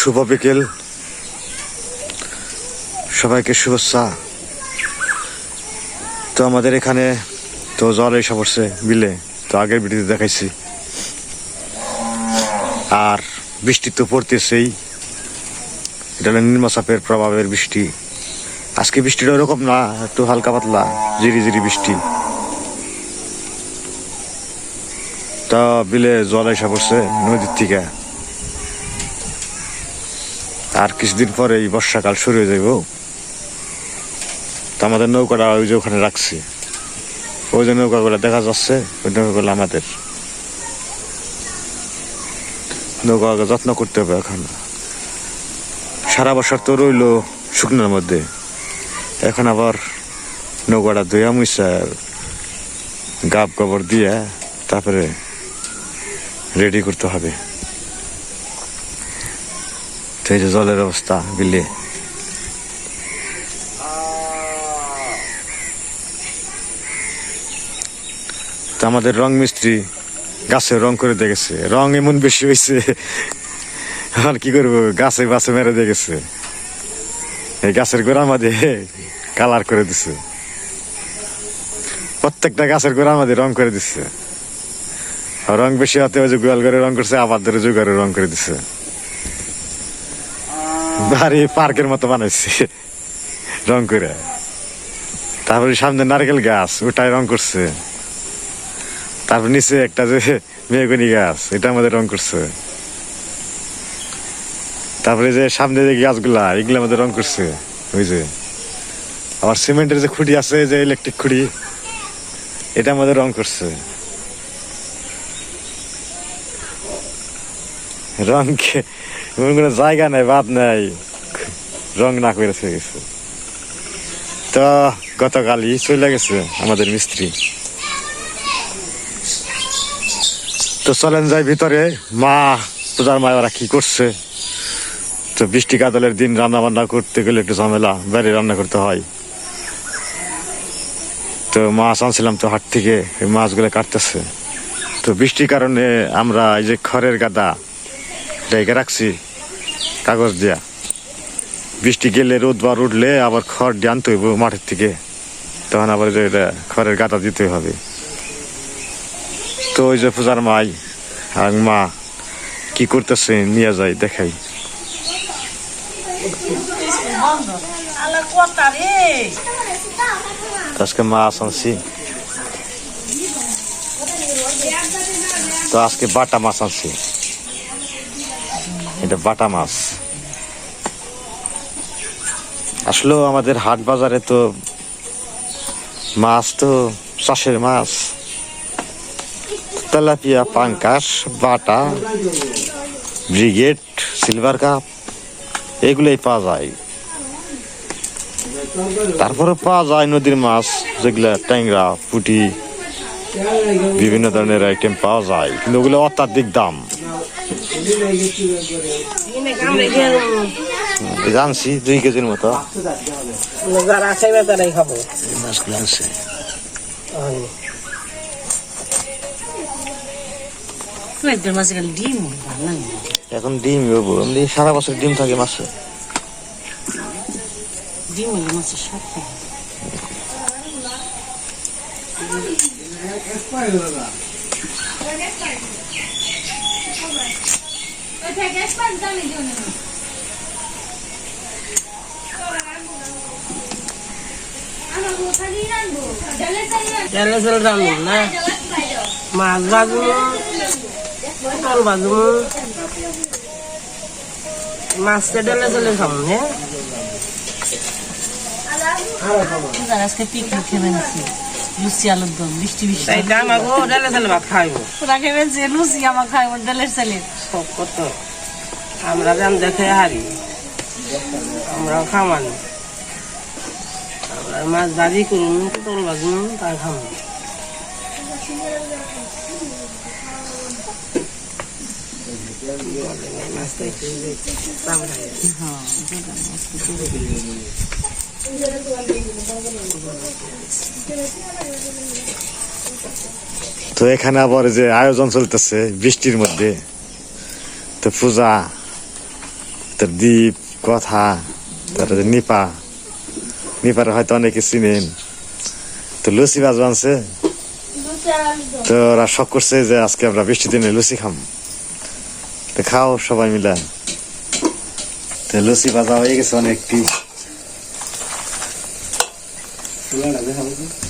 শুভ বিকেল। সবাইকে শুভেচ্ছা। তো আমাদের এখানে তো জল এসে পড়ছে বিলে, তো আগের ভিডিওতে দেখাইছি। আর বৃষ্টি তো পড়তেছেই। এটা হলো নিম্নচাপের প্রভাবের বৃষ্টি। আজকে বৃষ্টিটা ওরকম না, একটু হালকা পাতলা জিরি জিরি বৃষ্টি। তা বিলে জল এসে পড়ছে নদীর থেকে। আর কিছুদিন পরে এই বর্ষাকাল শুরু হয়ে যাইব। তো আমাদের নৌকাটা ওই যে ওখানে রাখছি। ওই যে নৌকাগুলো দেখা যাচ্ছে, ওই নৌকাগুলো আমাদের। নৌকাকে যত্ন করতে হবে এখন। সারা বছর তো রইল শুকনোর মধ্যে। এখন আবার নৌকাটা ধুয়া মুইসা গাব গোবর দিয়ে তারপরে রেডি করতে হবে। এই জলের অবস্থা বিলে তো আমাদের রং মিস্ত্রি গাছে রং করে দেখেছে রং এমন বেশি হয়েছে, আর কি করব, গাছে বাছে মেরে দেখেছে এই গাছের গোড়া মাঝে কালার করে দিছে। প্রত্যেকটা গাছের গোড়া মাঝে রং করে আর রং বেশি হতে ওই যে গোয়াল করে রং করছে, আবার ধরে জোগাড়ে রং করে দিছে। বাড়ি পার্কের মতো বানাইছে। রং করে। তারপরে সামনে নারকেল গাছ, ওটাই রং করছে। তারপর নিচে একটা যে মেহগনি গাছ, এটা আমাদের রং করছে। তারপরে যে সামনে যে গাছগুলা, এগুলো আমাদের রং করছে। ওই যে, আবার সিমেন্টের যে খুঁটি আছে, যে ইলেকট্রিক খুঁটি, এটা আমাদের রং করছে। রং কোনো জায়গা নাই বাদ নাই রং না করে থয়ে গেছে তো গতকালই চলে গেছে আমাদের মিস্ত্রি তো চলেন যাই ভিতরে মা পূজার মা ওরা কি করছে তো বৃষ্টি কাদলের দিন রান্না বান্না করতে গেলে একটু ঝামেলা বাইরে রান্না করতে হয় তো মাছ আনছিলাম তো হাট থেকে এই মাছগুলো কাটতেছে তো বৃষ্টির কারণে আমরা এই যে খড়ের গাদা রেখে রাখছি কাগজ দিয়া। বৃষ্টি গেলে রোদ বার উঠলে আবার খড় দিয়ে আনতে হইব মাঠের থেকে। তখন আবার খড়ের গাদা দিতে হবে। তো ওই যে পূজার মাই আর মা কি করতেছে নিয়ে যাই, দেখাই। আজকে মাছ আনছি তো আজকে বাটা মাছ আনছি। এটা বাটা মাছ। আসলেও আমাদের হাট বাজারে তো মাছ তো চাষের মাছ। তেলাপিয়া, পাঙ্কাশ, বাটা, ব্রিগেড, সিলভার কাপ, এগুলোই পাওয়া যায়। তারপরে পাওয়া যায় নদীর মাছ, যেগুলো ট্যাংরা, পুঁটি, বিভিন্ন ধরনের আইটেম পাওয়া যায়, কিন্তু ওগুলো অত্যাধিক দাম। জানছি, দুই কেজির মতো। ডিম এখন ডিম এমনি সারা বছর ডিম থাকে মাছে। ডিম মাছের তেলে তেল রান্না না? মাছ ভাজবো? পটল ভাজবো? মাছটা ডেলে চলে খাব হ্যাঁ? আজকে পিকনিক খেয়ে নিচ্ছি লুচি আলুর দম বৃষ্টি বৃষ্টি ভাত খাইব ওরা খেয়ে যে লুচি আমার খাই আমার ডালের চালে সব কত আমরা দাম দেখে হারি। আমরাও খামানি আমরা মাছ ভাজি করুন পটল ভাজুন তাই খামু মাছ তো একটু দাম খাই তো এখানে আবার যে আয়োজন চলতেছে বৃষ্টির মধ্যে। তো পূজা তোর দ্বীপ কথা তারপরে নিপা। নিপার হয়তো অনেকে চিনেন। তো লুচি বাজ বানছে তো ওরা শখ করছে যে আজকে আমরা বৃষ্টি দিনে লুচি খাম। তো খাও সবাই মিলে। তো লুচি ভাজা হয়ে গেছে অনেকটি। ઉડાડ હવે હવે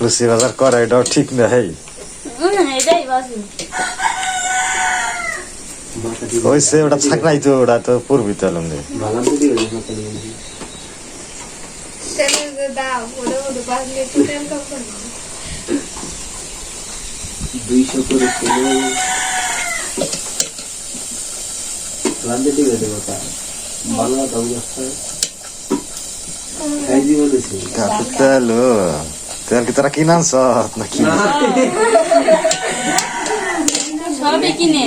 লুচি বাজার করা এটাও ঠিক নেই এটাই বাজু হয়েছে ওটা ছাকরাই তো ওটা তো পূর্বী তো লঙ্গে তেলের দাম ওটা ওটা বাজলে একটু তেল কখন দুইশো করে কিলো রান্ধে দিবে দেবো তা বাংলা তো অবস্থা খাইজি বলেছি তেল তেল কি তোরা কিনে আনছ নাকি সবে কিনে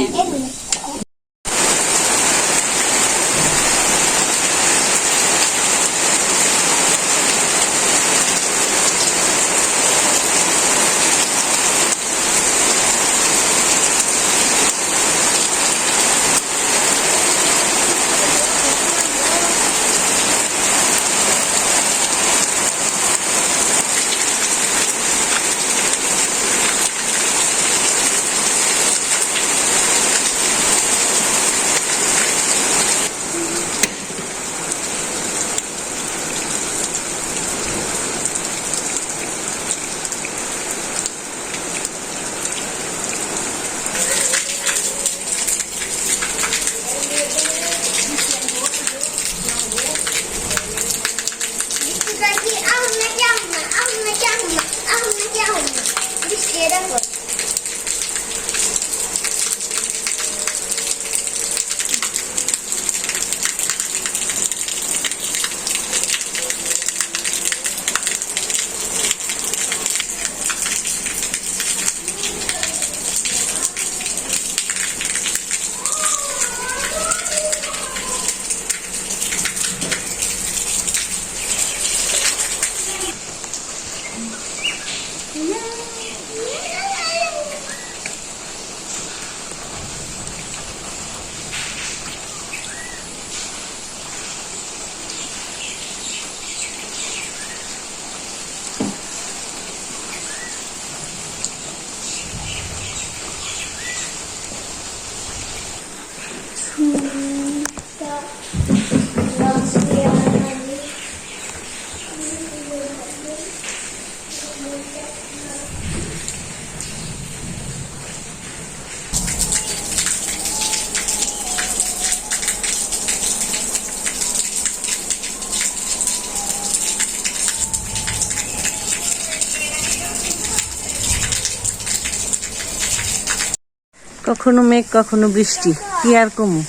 কখনো মেঘ, কখনো বৃষ্টি। কি আর কমু?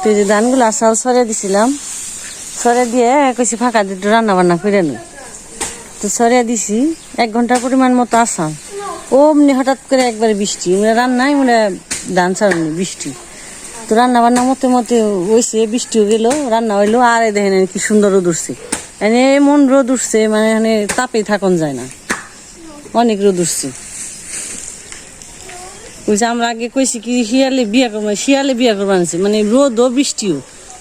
তো যে ধানগুলো আসাল সরে দিছিলাম সরে দিয়ে কইছি ফাঁকা দিয়ে রান্না বান্না করে নি। তো সরে দিছি, এক ঘণ্টার পরিমাণ মতো আসাম অমনি হঠাৎ করে একবারে বৃষ্টি মানে রান্নাই মানে ধান ছাড়নি, বৃষ্টি। তো রান্না বান্না মতে মতে হয়েছে বৃষ্টিও গেলো, রান্না হইল, আর দেখেন কি সুন্দর রোদ উঠছে। এনে এমন রোদ উঠছে মানে এখানে তাপেই থাকুন যায় না। অনেক রোদ উঠছে। যে আমরা আগে কইছি কি শিয়ালে বিয়া করব, শিয়ালে বিয়া করব আনছে। মানে রোদও বৃষ্টিও।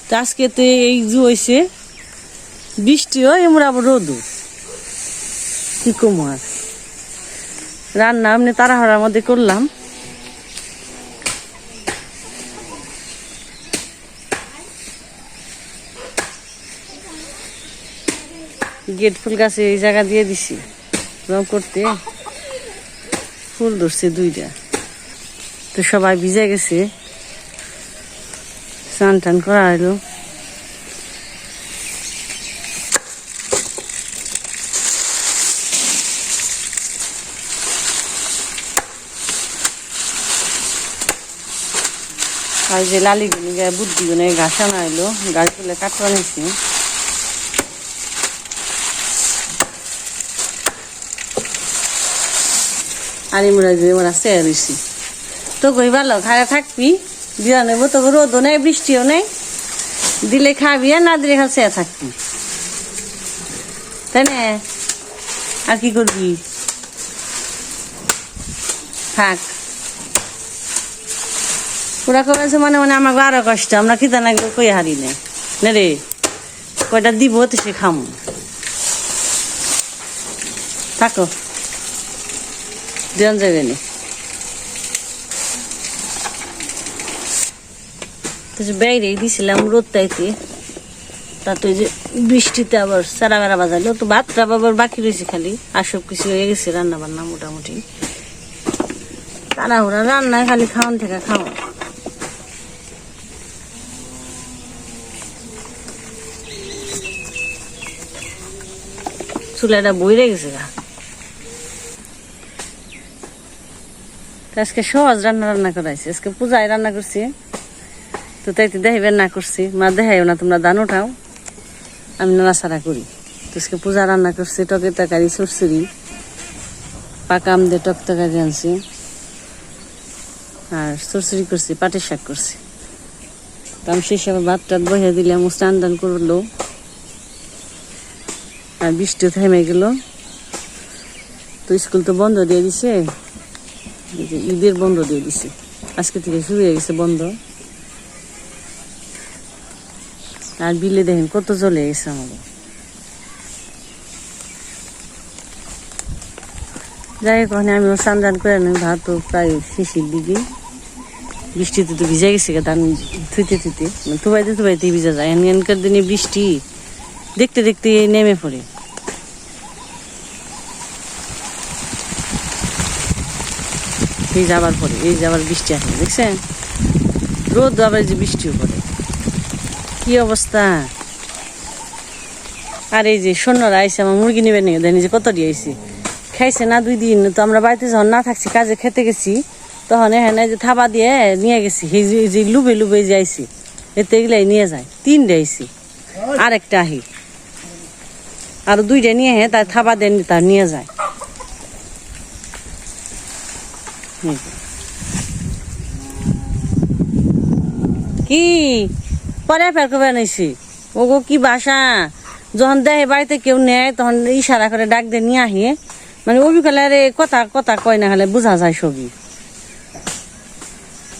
তো আজকে তো এই যে হয়েছে বৃষ্টিও এমরা আবার রোদও। কি কম আর? রান্না এমনি তাড়াহড়ার মধ্যে করলাম। গেট ফুল গাছে এই জায়গা দিয়ে দিছি। রং করতে। ফুল ধরছে দুইটা। তো সবাই ভিজে গেছে। স্নান টান করা হলো আর যে লালিগুলি গায়ে বুদ্ধিগুনে গাছ আনা হলো গাছগুলো কাটতে নিয়েছি আর আমরা যে আমরা সে দিছি তো কই ভালো খায় থাকবি। দিয়া নেব তো রোদও নেই, বৃষ্টিও নেই। দিলে খাবি আর না দিলে চেয়ে থাকবি। তাই না আর কি করবি থাক ওরা করেছে মনে মনে আমাকে আরও কষ্ট আমরা কিতা না কই হারি না নে রে কয়টা দিব তো সে খামু। থাকো। দেন যাবে না। দিছিলাম রোদ তাইতে, তাতে যে বৃষ্টিতে আবার বেড়া বাজালো তো আবার বাকি রয়েছে খালি, আর সব কিছু হয়ে গেছে রান্না বান্না মোটামুটি। তাড়াহুড়া রান্না খালি খাওয়ান থেকে চুলাটা বইরে গেছে গা। আজকে সহজ রান্না রান্না করাইছি, আজকে পূজায় রান্না করছি। তো তাইতে দেখাইবেন না করছি। মা দেখাইও না, তোমরা দান উঠাও। আমি নাড়াচাড়া করি। তো পূজা রান্না করছি, টকে তরকারি সরসরি পাকা আম দিয়ে টক তরকারি আনছি। আর সরসরি করছি, পাটের শাক করছি। তো আমি সেই হিসাবে ভাত টাত বসে দিলাম স্নান টান করল। আর বৃষ্টিও থেমে গেল। তো স্কুল তো বন্ধ দিয়ে দিছে। ঈদের বন্ধ দিয়ে দিছে। আজকে থেকে শুরু হয়ে গেছে বন্ধ। আর বিলে দেখেন কত চলে গেছে আমাদের। যাই ওখানে আমি সান্দান করে নিই ভাত প্রায় শেষের দিকে বৃষ্টিতে তো ভিজে গেছে ধান থুইতে থুইতে মানে থুবাইতে থুবাইতে ভিজা যায়। এনকার দিনে বৃষ্টি দেখতে দেখতে নেমে পড়ে। এই যাবার পরে এই যাবার বৃষ্টি আসে, দেখছেন? রোদ আবার যে বৃষ্টিও পড়ে। কি অবস্থা? আর এই যে সৈন্যরা আইসে আমার মুরগি নেবে নিয়ে দেয় যে কত দিয়ে আইসি খাইছে না দুই দিন, তো আমরা বাড়িতে যখন না থাকছি, কাজে খেতে গেছি, তখন এখানে যে থাবা দিয়ে নিয়ে গেছি। এই যে- লুবে লুবে যে আইসি এতে এগুলাই নিয়ে যায়। তিনটে আইসি আরেকটা আহি। আর দুইটা নিয়ে হে তার থাবা দেন তার নিয়ে যায়। কি? পরে ফের করে বানাইছি ওগো কি বাসা? যখন দেয় বাড়িতে কেউ নেয় তখন ইশারা করে ডাক দিয়ে নিয়ে আহি। মানে অবিকালে আরে কথা কথা কয় না হলে বোঝা যায় সবই।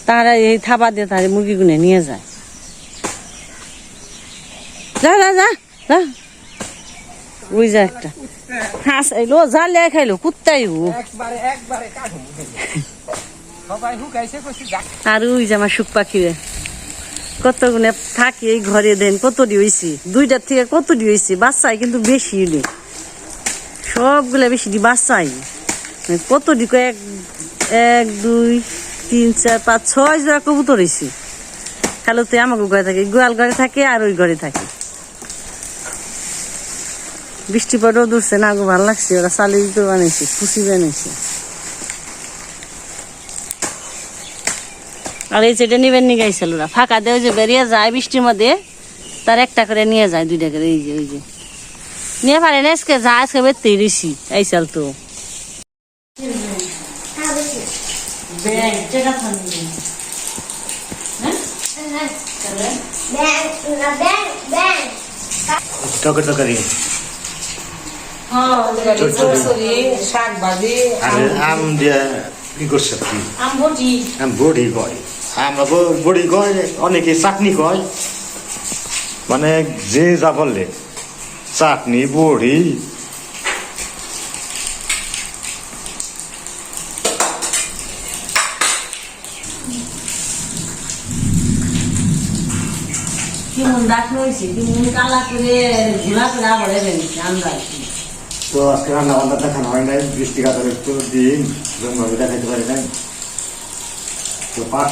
তারা এই থাবা দিয়ে তার মুরগি গুনে নিয়ে যায়। যা যা যা যা। ওই যা একটা। হাঁস এলো জালে খাইলো কুত্তাই ও। যা। আর ওই যে আমার সুখ পাখি রে কত গুণে থাকি এই ঘরে দেন, কত দি হয়েছি দুইটার থেকে কত দি হয়েছি বাচ্চাই কিন্তু বেশি নে সবগুলা বেশি দি বাচ্চাই। মানে কত দি কয়? এক এক, দুই, তিন, চার, পাঁচ, ছয় জোড়া কবুতর হয়েছি খালতে আমাকে ঘরে থাকে, গোয়াল ঘরে থাকে আর ওই ঘরে থাকে। বৃষ্টি পরেও দূরছে না গো, ভালো লাগছে, ওরা চালি দিতে বানাইছে, খুশি বানাইছে। আর এই যেটা নিবেন নিয়ে গাইছিল ওরা ফাঁকা দেয় যে বেরিয়ে যায় বৃষ্টির মধ্যে তার একটা করে নিয়ে যায় দুইটা করে এই যে ওই যে। নিয়ে পারে না আজকে যা আজকে বেরতে ঋষি এই চাল তো। না শাক ভাজি আম। দিয়ে কি করছে আমবটি আম বড়ি কয়? আমরা বড়ি কয় অনেকে চাটনি কয়। মানে যে যা বললে চাটনি বড়ি। তো আজকে রান্না বান্না দেখানো হয় নাই বৃষ্টি কাতার একটু দিন জন্মভাবে দেখাইতে পারি নাই। তো পাঁচ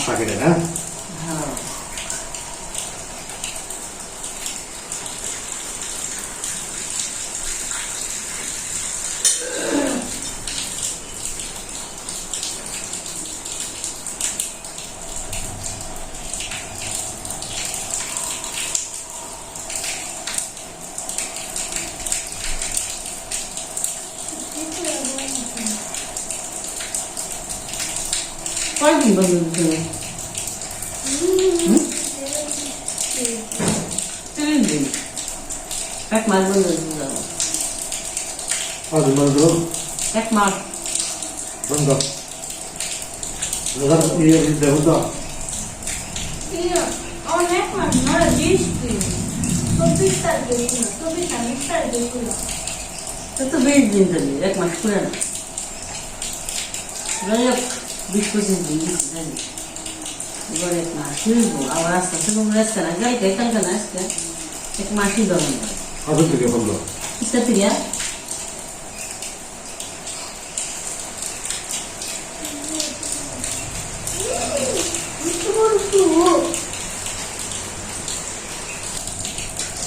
শাকের না কয়দিন বন্ধ দিতে তিন দিন এক মাস বন্ধ দিতে যাব আর বন্ধ এক মাস। বন্ধ। দাদা ইয়ে দেবো তো। অনেক মানুষ নয় বিশ দিন। চব্বিশ তারিখে চব্বিশ তারিখ তারিখে তো বিশ দিন চলি এক মাস করে না। যাই হোক বিশ পঁচিশ দিন দিচ্ছি জানি এবার এক মাস শুনব আবার আস্তে আস্তে কোনো আসতে না যাই কে কালকে না আসতে এক মাসই দরকার কত থেকে বন্ধ ইচ্ছা থেকে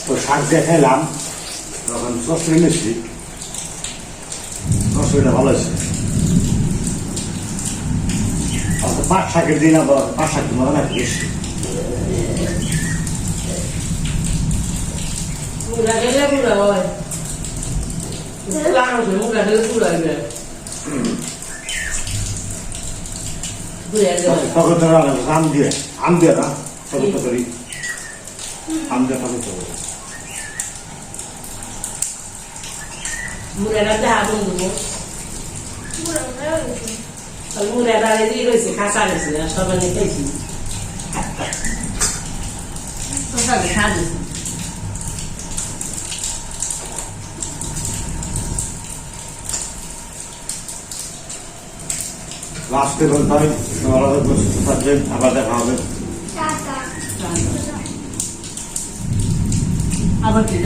তো শাক দেখাইলাম তখন চচড়ি নিচ্ছি চচড়িটা ভালো আছে শাকের দিন আবার পাট শাক তোমার না বেশি। মুগা গেলে বুড়া হয়। লাগানো মুগা গেলে বুড়া হবে বুড়া গেলে তখন তো আম দিয়ে আম দিয়ে না তত তরি আম দিয়ে তত তো মুড়াটা লাস্টে বলতে হয় আলাদা প্রস্তুত থাকবেন আবার দেখা হবে আবার কি